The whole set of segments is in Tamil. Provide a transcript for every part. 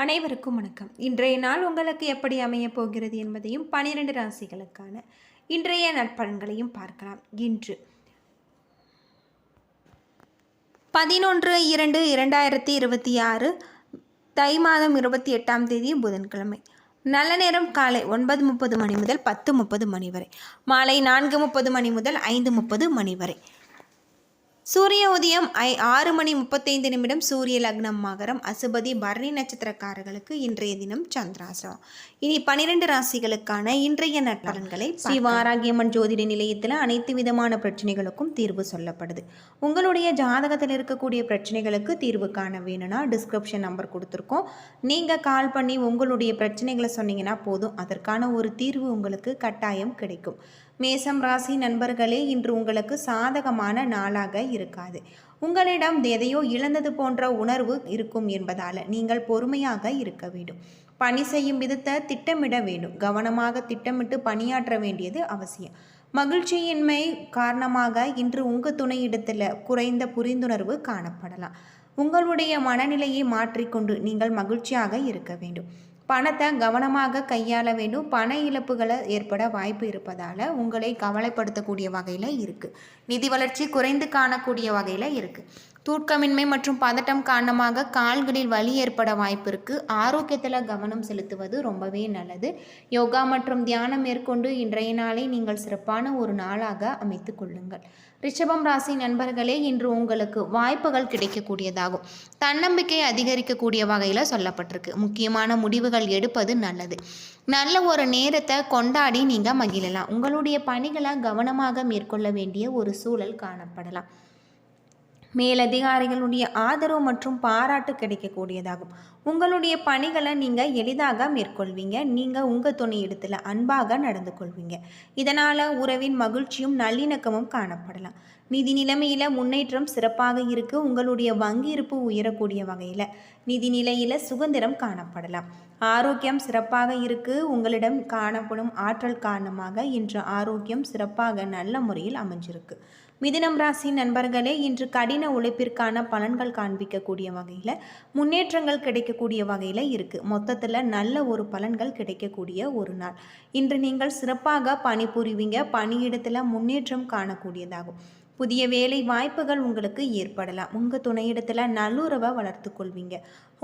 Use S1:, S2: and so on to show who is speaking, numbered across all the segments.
S1: அனைவருக்கும் வணக்கம். இன்றைய நாள் உங்களுக்கு எப்படி அமையப் போகிறது என்பதையும் பனிரெண்டு ராசிகளுக்கான இன்றைய நற்பலன்களையும் பார்க்கலாம். இன்று பதினொன்று இரண்டு இரண்டாயிரத்தி இருபத்தி ஆறு தை மாதம் இருபத்தி எட்டாம் தேதி புதன்கிழமை. நல்ல நேரம் காலை ஒன்பது முப்பது மணி முதல் பத்து முப்பது மணி வரை. மாலை நான்கு முப்பது மணி முதல் ஐந்து முப்பது மணி வரை. சூரிய உதயம் ஐ ஆறு மணி முப்பத்தைந்து நிமிடம் சூரிய லக்னம் மகரம் அசுபதி பரணி நட்சத்திரக்காரர்களுக்கு இன்றைய தினம் சந்திராசிரம் இனி பனிரெண்டு ராசிகளுக்கான இன்றைய நற்பலன்களை சிவாராகியம்மன் ஜோதிட நிலையத்தில் அனைத்து விதமான பிரச்சனைகளுக்கும் தீர்வு சொல்லப்படுது. உங்களுடைய ஜாதகத்தில் இருக்கக்கூடிய பிரச்சனைகளுக்கு தீர்வு காண வேணும்னா டிஸ்கிரிப்ஷன் நம்பர் கொடுத்துருக்கோம். நீங்கள் கால் பண்ணி உங்களுடைய பிரச்சனைகளை சொன்னீங்கன்னா போதும். அதற்கான ஒரு தீர்வு உங்களுக்கு கட்டாயம் கிடைக்கும். மேசம் ராசி நண்பர்களே இன்று உங்களுக்கு சாதகமான நாளாக இருக்காது. உங்களிடம் எதையோ இழந்தது போன்ற உணர்வு இருக்கும் என்பதால் நீங்கள் பொறுமையாக இருக்க வேண்டும். பணி செய்யும் விதத்தை திட்டமிட வேண்டும். கவனமாக திட்டமிட்டு பணியாற்ற வேண்டியது அவசியம். மகிழ்ச்சியின்மை காரணமாக இன்று உங்கள் துணையிடத்தில் குறைந்த புரிந்துணர்வு காணப்படலாம். உங்களுடைய மனநிலையை மாற்றிக்கொண்டு நீங்கள் மகிழ்ச்சியாக இருக்க வேண்டும். பணத்தை கவனமாக கையாள வேண்டும். பண இழப்புகளை ஏற்பட வாய்ப்பு இருப்பதால் உங்களை கவலைப்படுத்தக்கூடிய வகையில் இருக்குது நிதி வளர்ச்சி குறைந்து காணக்கூடிய வகையில் இருக்குது தூக்கமின்மை மற்றும் பதட்டம் காரணமாக கால்களில் வலி ஏற்பட வாய்ப்பு இருக்குது ஆரோக்கியத்தில் கவனம் செலுத்துவது ரொம்பவே நல்லது. யோகா மற்றும் தியானம் மேற்கொண்டு இன்றைய நாளை நீங்கள் சிறப்பான ஒரு நாளாக அமைத்து கொள்ளுங்கள். ரிஷபம் ராசி நண்பர்களே இன்று உங்களுக்கு வாய்ப்புகள் கிடைக்கக்கூடியதாகும். தன்னம்பிக்கை அதிகரிக்கக்கூடிய வகையில் சொல்லப்பட்டிருக்கு. முக்கியமான முடிவுகள் எடுப்பது நல்லது. நல்ல ஒரு நேரத்தை கொண்டாடி நீங்கள் மகிழலாம். உங்களுடைய பணிகளை கவனமாக மேற்கொள்ள வேண்டிய ஒரு சூழல் காணப்படலாம். மேலதிகாரிகளுடைய ஆதரவு மற்றும் பாராட்டு கிடைக்கக்கூடியதாகும். உங்களுடைய பணிகளை நீங்கள் எளிதாக மேற்கொள்வீங்க. நீங்கள் உங்கள் துணையிடத்தில் அன்பாக நடந்து கொள்வீங்க. இதனால் உறவின் மகிழ்ச்சியும் நல்லிணக்கமும் காணப்படலாம். நிதி நிலைமையில் முன்னேற்றம் சிறப்பாக இருக்குது உங்களுடைய வங்கி இருப்பு உயரக்கூடிய வகையில் நிதி நிலையில் சுதந்திரம் காணப்படலாம். ஆரோக்கியம் சிறப்பாக இருக்குது உங்களிடம் காணப்படும் ஆற்றல் காரணமாக இன்று ஆரோக்கியம் சிறப்பாக நல்ல முறையில் அமைஞ்சிருக்கு. மிதுனம் ராசி நண்பர்களே இன்று கடின உழைப்பிற்கான பலன்கள் காண்பிக்கக்கூடிய வகையில் முன்னேற்றங்கள் கிடைக்கக்கூடிய வகையில் இருக்குது மொத்தத்தில் நல்ல ஒரு பலன்கள் கிடைக்கக்கூடிய ஒரு நாள். இன்று நீங்கள் சிறப்பாக பணிபுரிவீங்க. பணியிடத்தில் முன்னேற்றம் காணக்கூடியதாகும். புதிய வேலை வாய்ப்புகள் உங்களுக்கு ஏற்படலாம். உங்கள் துணையிடத்தில் நல்லுறவை வளர்த்து கொள்வீங்க.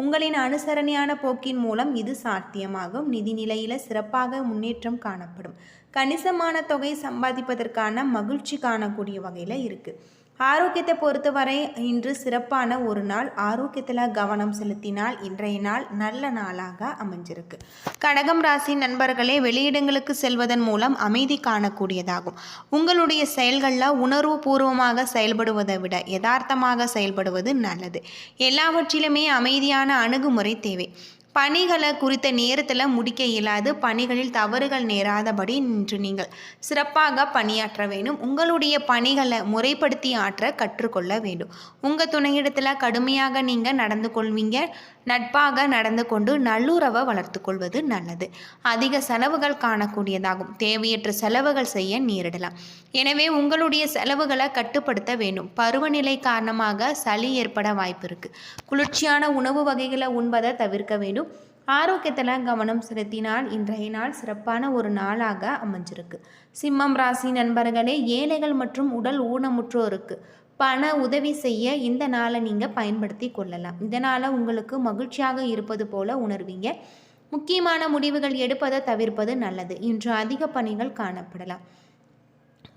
S1: உங்களின் அனுசரணையான போக்கின் மூலம் இது சாத்தியமாகும். நிதி நிலையில் சிறப்பாக முன்னேற்றம் காணப்படும். கணிசமான தொகை சம்பாதிப்பதற்கான மகிழ்ச்சி காணக்கூடிய வகையில் இருக்குது ஆரோக்கியத்தை பொறுத்தவரை இன்று சிறப்பான ஒரு நாள். ஆரோக்கியத்தில் கவனம் செலுத்தினால் இன்றைய நாள் நல்ல நாளாக அமைஞ்சிருக்கு. கடகம் ராசி நண்பர்களே வெளியிடங்களுக்கு செல்வதன் மூலம் அமைதி காணக்கூடியதாகும். உங்களுடைய செயல்களில் உணர்வு பூர்வமாக செயல்படுவதை விட யதார்த்தமாக செயல்படுவது நல்லது. எல்லாவற்றிலுமே அமைதியான அணுகுமுறை தேவை. பணிகளை குறித்த நேரத்தில் முடிக்க இயலாது. பணிகளில் தவறுகள் நேராதபடி நின்று நீங்கள் சிறப்பாக பணியாற்ற வேண்டும். உங்களுடைய பணிகளை முறைப்படுத்தி ஆற்ற கற்றுக்கொள்ள வேண்டும். உங்கள் துணையிடத்தில் கடுமையாக நீங்கள் நடந்து கொள்வீங்க. நட்பாக நடந்து கொண்டு நல்லுறவை வளர்த்து கொள்வது நல்லது. அதிக செலவுகள் காணக்கூடியதாகும். தேவையற்ற செலவுகள் செய்ய நேரிடலாம். எனவே உங்களுடைய செலவுகளை கட்டுப்படுத்த வேண்டும். பருவநிலை காரணமாக சளி ஏற்பட வாய்ப்பு இருக்குது குளிர்ச்சியான உணவு வகைகளை உண்பதை தவிர்க்க வேண்டும். ஆரோக்கியத்தில் கவனம் செலுத்தினால் இன்றைய நாள் சிறப்பான ஒரு நாளாக அமைஞ்சிருக்கு. சிம்மம் ராசி நண்பர்களே ஏழைகள் மற்றும் உடல் ஊனமுற்றோருக்கு பண உதவி செய்ய இந்த நாளை நீங்கள் பயன்படுத்தி கொள்ளலாம். இதனால் உங்களுக்கு மகிழ்ச்சியாக இருப்பது போல உணர்வீங்க. முக்கியமான முடிவுகள் எடுப்பதை தவிர்ப்பது நல்லது. இன்று அதிக பணிகள் காணப்படலாம்.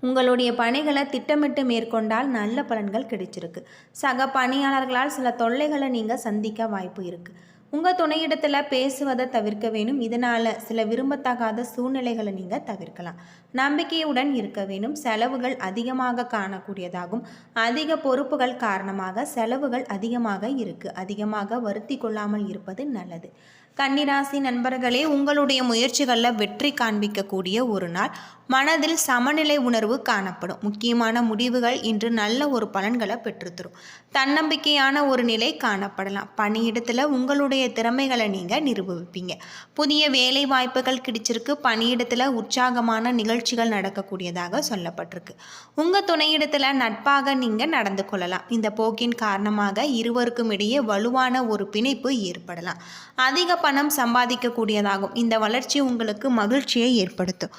S1: உங்களுடைய பணிகளை திட்டமிட்டு மேற்கொண்டால் நல்ல பலன்கள் கிடைச்சிருக்கு. சக பணியாளர்களால் சில தொல்லைகளை நீங்கள் சந்திக்க வாய்ப்பு இருக்குது உங்கள் துணையிடத்தில் பேசுவதை தவிர்க்க வேணும். இதனால் சில விரும்பத்தகாத சூழ்நிலைகளை நீங்கள் தவிர்க்கலாம். நம்பிக்கையுடன் இருக்க வேணும். செலவுகள் அதிகமாக காணக்கூடியதாகும். அதிக பொறுப்புகள் காரணமாக செலவுகள் அதிகமாக இருக்குது அதிகமாக வருத்தி கொள்ளாமல் இருப்பது நல்லது. கன்னிராசி நண்பர்களே உங்களுடைய முயற்சிகளில் வெற்றி காண்பிக்கக்கூடிய ஒரு நாள். மனதில் சமநிலை உணர்வு காணப்படும். முக்கியமான முடிவுகள் இன்று நல்ல ஒரு பலன்களை பெற்றுத்தரும். தன்னம்பிக்கையான ஒரு நிலை காணப்படலாம். பணியிடத்தில் உங்களுடைய திறமைகளை நீங்கள் நிரூபிப்பீங்க. புதிய வேலை வாய்ப்புகள் கிடைச்சிருக்கு. பணியிடத்தில் உற்சாகமான நிகழ்ச்சிகள் நடக்கக்கூடியதாக சொல்லப்பட்டிருக்கு. உங்கள் துணையிடத்தில் நட்பாக நீங்கள் நடந்து கொள்ளலாம். இந்த போக்கின் காரணமாக இருவருக்கும் இடையே வலுவான ஒரு பிணைப்பு ஏற்படலாம். அதிக பணம் சம்பாதிக்கக்கூடியதாகும். இந்த வளர்ச்சி உங்களுக்கு மகிழ்ச்சியை ஏற்படுத்தும்.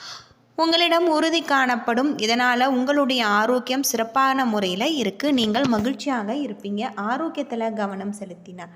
S1: உங்களிடம் உறுதி காணப்படும். இதனால் உங்களுடைய ஆரோக்கியம் சிறப்பான முறையில் இருக்குது நீங்கள் மகிழ்ச்சியாக இருப்பீங்க. ஆரோக்கியத்தில் கவனம் செலுத்தினார்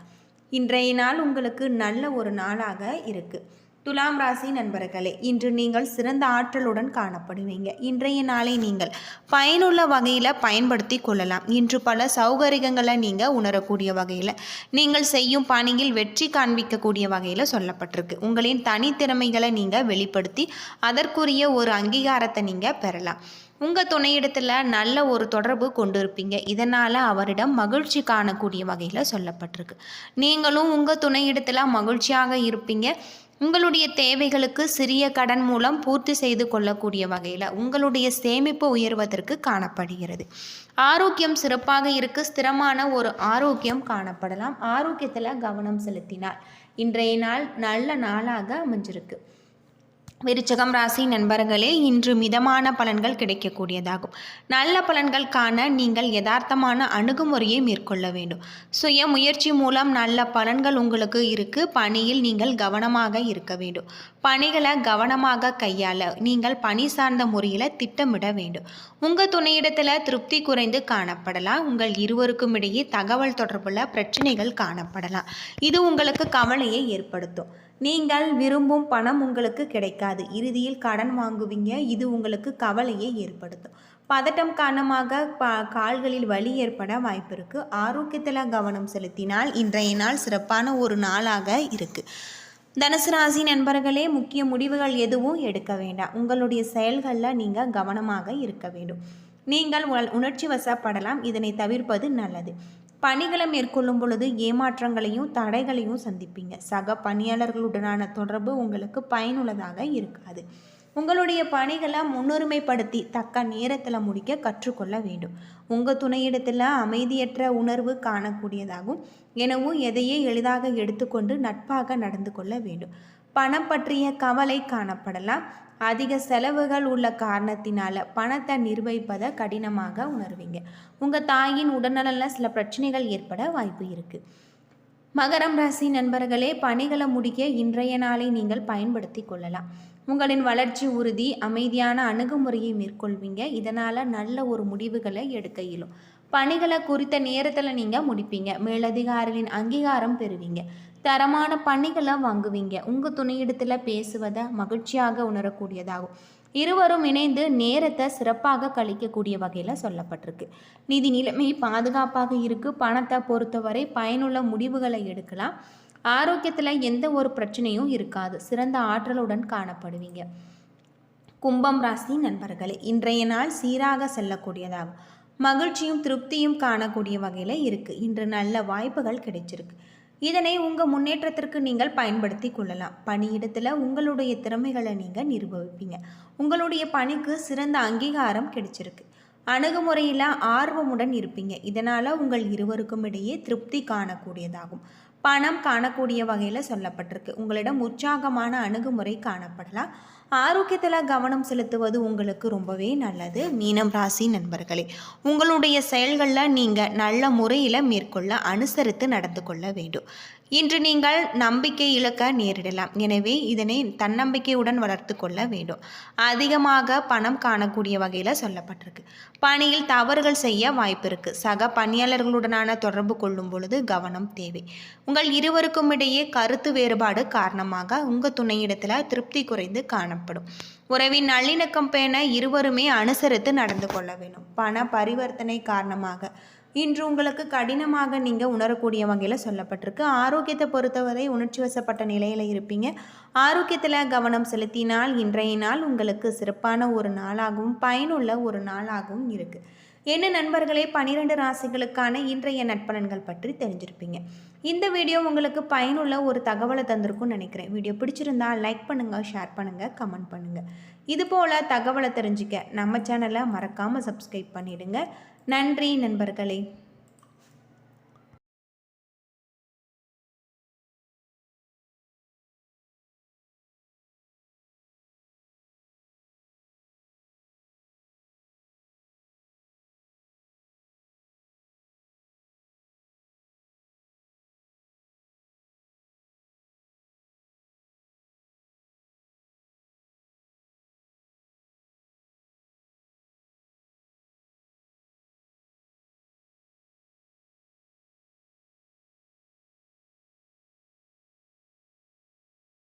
S1: இன்றைய நாள் உங்களுக்கு நல்ல ஒரு நாளாக இருக்குது துலாம் ராசி நண்பர்களே இன்று நீங்கள் சிறந்த ஆற்றலுடன் காணப்படுவீங்க. இன்றைய நாளை நீங்கள் பயனுள்ள வகையில் பயன்படுத்தி கொள்ளலாம். இன்று பல சௌகரியங்களை நீங்கள் உணரக்கூடிய வகையில் நீங்கள் செய்யும் பணியில் வெற்றி காண்பிக்கக்கூடிய வகையில் சொல்லப்பட்டிருக்கு. உங்களின் தனித்திறமைகளை நீங்கள் வெளிப்படுத்தி அதற்குரிய ஒரு அங்கீகாரத்தை நீங்கள் பெறலாம். உங்கள் துணையிடத்தில் நல்ல ஒரு தொடர்பு கொண்டு இருப்பீங்க இதனால் அவரிடம் மகிழ்ச்சி காணக்கூடிய வகையில் சொல்லப்பட்டிருக்கு. நீங்களும் உங்கள் துணையிடத்தில் மகிழ்ச்சியாக இருப்பீங்க. உங்களுடைய தேவைகளுக்கு சிறிய கடன் மூலம் பூர்த்தி செய்து கொள்ளக்கூடிய வகையில் உங்களுடைய சேமிப்பு உயர்வதற்கு காணப்படுகிறது. ஆரோக்கியம் சிறப்பாக இருக்கு ஸ்திரமான ஒரு ஆரோக்கியம் காணப்படலாம். ஆரோக்கியத்தில் கவனம் செலுத்தினால் இன்றைய நாள் நல்ல நாளாக அமைஞ்சிருக்கு. விருச்சகம் ராசி நண்பர்களே இன்று மிதமான பலன்கள் கிடைக்கக்கூடியதாகும். நல்ல பலன்கள் காண நீங்கள் யதார்த்தமான அணுகுமுறையை மேற்கொள்ள வேண்டும். சுய முயற்சி மூலம் நல்ல பலன்கள் உங்களுக்கு இருக்கு. பணியில் நீங்கள் கவனமாக இருக்க வேண்டும். பணிகளை கவனமாக கையாள நீங்கள் பணி சார்ந்த முறையில் திட்டமிட வேண்டும். உங்கள் துணையிடத்தில் திருப்தி குறைந்து காணப்படலாம். உங்கள் இருவருக்கும் இடையே தகவல் தொடர்புள்ள பிரச்சனைகள் காணப்படலாம். இது உங்களுக்கு கவலையை ஏற்படுத்தும். நீங்கள் விரும்பும் பணம் உங்களுக்கு கிடைக்காது. இறுதியில் கடன் வாங்குவீங்க. இது உங்களுக்கு கவலையை ஏற்படுத்தும். பதட்டம் காரணமாக பா கால்களில் வலி ஏற்பட வாய்ப்பு இருக்குது ஆரோக்கியத்தில் கவனம் செலுத்தினால் இன்றைய நாள் சிறப்பான ஒரு நாளாக இருக்குது தனுசு ராசி நண்பர்களே முக்கிய முடிவுகள் எதுவும் எடுக்க வேண்டாம். உங்களுடைய செயல்களில் நீங்கள் கவனமாக இருக்க வேண்டும். நீங்கள் உணர்ச்சி வசப்படலாம். இதனை தவிர்ப்பது நல்லது. பணிகளை மேற்கொள்ளும் பொழுது ஏமாற்றங்களையும் தடைகளையும் சந்திப்பீங்க. சக பணியாளர்களுடனான தொடர்பு உங்களுக்கு பயனுள்ளதாக இருக்காது. உங்களுடைய பணிகளை முன்னுரிமைப்படுத்தி தக்க நேரத்தில் முடிக்க கற்றுக்கொள்ள வேண்டும். உங்கள் துணையிடத்தில் அமைதியற்ற உணர்வு காணக்கூடியதாகும். எனவும் எதையே எளிதாக எடுத்துக்கொண்டு நட்பாக நடந்து கொள்ள வேண்டும். பணம் பற்றிய கவலை காணப்படலாம். அதிக செலவுகள் உள்ள காரணத்தினால பணத்தை நிர்வகிப்பதை கடினமாக உணர்வீங்க. உங்கள் தாயின் உடல்நலில் சில பிரச்சனைகள் ஏற்பட வாய்ப்பு இருக்குது மகரம் ராசி நண்பர்களே பணிகளை முடிக்க இன்றைய நாளை நீங்கள் பயன்படுத்தி கொள்ளலாம். உங்களின் வளர்ச்சி உறுதி அமைதியான அணுகுமுறையை மேற்கொள்வீங்க. இதனால் நல்ல ஒரு முடிவுகளை எடுக்க இயலும். பணிகளை குறித்த நேரத்தில் நீங்கள் முடிப்பீங்க. மேலதிகாரிகளின் அங்கீகாரம் பெறுவீங்க. தரமான பணிகளை வாங்குவீங்க. உங்கள் துணையிடத்தில் பேசுவதை மகிழ்ச்சியாக உணரக்கூடியதாகும். இருவரும் இணைந்து நேரத்தை சிறப்பாக கழிக்கக்கூடிய வகையில் சொல்லப்பட்டிருக்கு. நிதி நிலைமை பாதுகாப்பாக இருக்குது பணத்தை பொறுத்தவரை பயனுள்ள முடிவுகளை எடுக்கலாம். ஆரோக்கியத்தில் எந்த ஒரு பிரச்சனையும் இருக்காது. சிறந்த ஆற்றலுடன் காணப்படுவீங்க. கும்பம் ராசி நண்பர்களே இன்றைய நாள் சீராக செல்லக்கூடியதாகும். மகிழ்ச்சியும் திருப்தியும் காணக்கூடிய வகையில் இருக்குது இன்று நல்ல வாய்ப்புகள் கிடைச்சிருக்கு. இதனை உங்கள் முன்னேற்றத்திற்கு நீங்கள் பயன்படுத்தி கொள்ளலாம். பணியிடத்தில் உங்களுடைய திறமைகளை நீங்கள் நிரூபிப்பீங்க. உங்களுடைய பணிக்கு சிறந்த அங்கீகாரம் கிடைச்சிருக்கு. அணுகுமுறையில் ஆர்வமுடன் இருப்பீங்க. இதனால் உங்கள் இருவருக்கும் இடையே திருப்தி காணக்கூடியதாகும். பணம் காணக்கூடிய வகையில் சொல்லப்பட்டிருக்கு. உங்களிடம் உற்சாகமான அணுகுமுறை காணப்படலாம். ஆரோக்கியத்தில் கவனம் செலுத்துவது உங்களுக்கு ரொம்பவே நல்லது. மீனம் ராசி நண்பர்களே உங்களுடைய செயல்களில் நீங்கள் நல்ல முறையில் மேற்கொள்ள அனுசரித்து நடந்து கொள்ள வேண்டும். இன்று நீங்கள் நம்பிக்கை இழக்க நேரிடலாம். எனவே இதனை தன்னம்பிக்கையுடன் வளர்த்து கொள்ள வேண்டும். அதிகமாக பணம் காணக்கூடிய வகையில் சொல்லப்பட்டிருக்கு. பணியில் தவறுகள் செய்ய வாய்ப்பு இருக்குது சக பணியாளர்களுடனான தொடர்பு கொள்ளும் பொழுது கவனம் தேவை. உங்கள் இருவருக்கும் இடையே கருத்து வேறுபாடு காரணமாக உங்கள் துணையிடத்தில் திருப்தி குறைந்து காணப்படும். உறவின் நல்லிணக்கம் பேண இருவருமே அனுசரித்து நடந்து கொள்ள வேண்டும். பண பரிவர்த்தனை காரணமாக இன்று உங்களுக்கு கடினமாக நீங்கள் உணரக்கூடிய வகையில் சொல்லப்பட்டிருக்கு. ஆரோக்கியத்தை பொறுத்தவரை உணர்ச்சி வசப்பட்ட நிலையில் இருப்பீங்க. ஆரோக்கியத்தில் கவனம் செலுத்தினால் இன்றைய நாள் உங்களுக்கு சிறப்பான ஒரு நாளாகவும் பயனுள்ள ஒரு நாளாகவும் இருக்குது என்ன நண்பர்களே பன்னிரெண்டு ராசிகளுக்கான இன்றைய நட்பலன்கள் பற்றி தெரிஞ்சிருப்பீங்க. இந்த வீடியோ உங்களுக்கு பயனுள்ள ஒரு தகவலை தந்திருக்கும்னு நினைக்கிறேன். வீடியோ பிடிச்சிருந்தா லைக் பண்ணுங்கள் ஷேர் பண்ணுங்கள் கமெண்ட் பண்ணுங்கள் இதுபோல் தகவலை தெரிஞ்சுக்க நம்ம சேனலை மறக்காமல் சப்ஸ்கிரைப் பண்ணிவிடுங்க நன்றி நண்பர்களே.